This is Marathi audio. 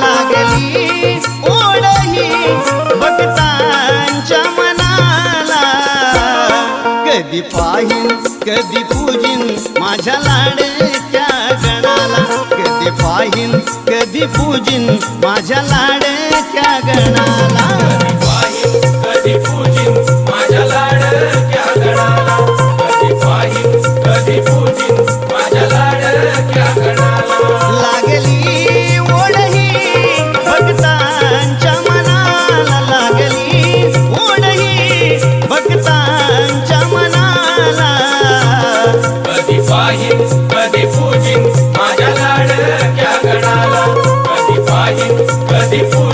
लागली. कधी पाहिन कधी पूजिन माझ्या लाडक्या गणाला. कधी पाहिन कधी पूजिन माझ्या लाड Before